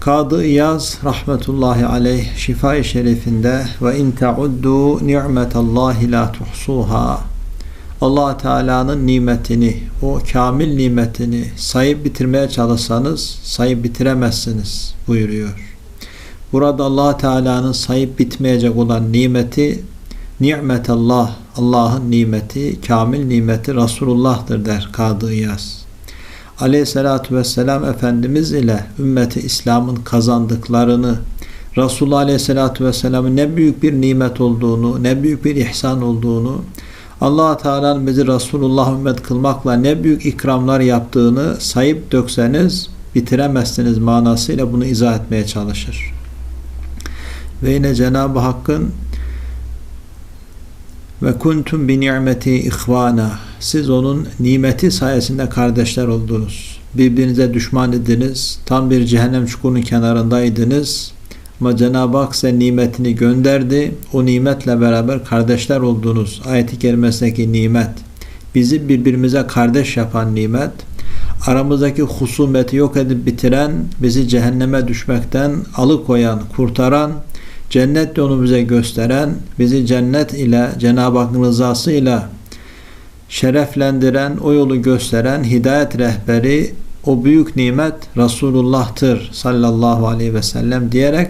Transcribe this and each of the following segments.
Kadı İyaz rahmetullahi aleyh şifa-i şerifinde ve in teuddu ni'metallahi la tuhsuha allah Teala'nın nimetini, o kamil nimetini sayıp bitirmeye çalışsanız sayıp bitiremezsiniz buyuruyor. Burada allah Teala'nın sayıp bitmeyecek olan nimeti ni'metallah, Allah'ın nimeti, kamil nimeti Resulullah'tır der Kadı İyaz. Aleyhissalatü vesselam Efendimiz ile ümmeti İslam'ın kazandıklarını Resulullah Aleyhisselatü Vesselam'ın ne büyük bir nimet olduğunu, ne büyük bir ihsan olduğunu, allah Teala'nın bizi Resulullah ümmet kılmakla ne büyük ikramlar yaptığını sayıp dökseniz bitiremezsiniz manasıyla bunu izah etmeye çalışır. Ve yine Cenab-ı Hakk'ın ve kuntum bi ni'meti ihvana siz onun nimeti sayesinde kardeşler oldunuz. Birbirinize düşman idiniz. Tam bir cehennem çukurunun kenarındaydınız. Ama Cenab-ı Hak size nimetini gönderdi. O nimetle beraber kardeşler oldunuz. Ayet-i kerimesindeki nimet. Bizi birbirimize kardeş yapan nimet. Aramızdaki husumeti yok edip bitiren, bizi cehenneme düşmekten alıkoyan, kurtaran, cennet yolu bize gösteren, bizi cennet ile, Cenab-ı Hakk'ın rızası ile şereflendiren, o yolu gösteren hidayet rehberi o büyük nimet Resulullah'tır sallallahu aleyhi ve sellem diyerek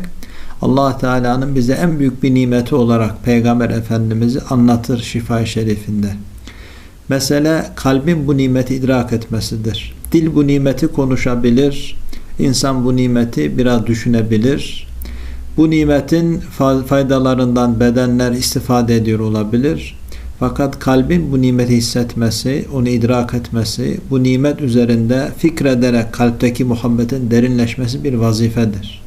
Allah Teala'nın bize en büyük bir nimeti olarak Peygamber Efendimiz'i anlatır şifa şerifinde. Mesele kalbin bu nimeti idrak etmesidir. Dil bu nimeti konuşabilir, insan bu nimeti biraz düşünebilir. Bu nimetin faydalarından bedenler istifade ediyor olabilir. Fakat kalbin bu nimeti hissetmesi, onu idrak etmesi, bu nimet üzerinde fikrederek kalpteki muhabbetin derinleşmesi bir vazifedir.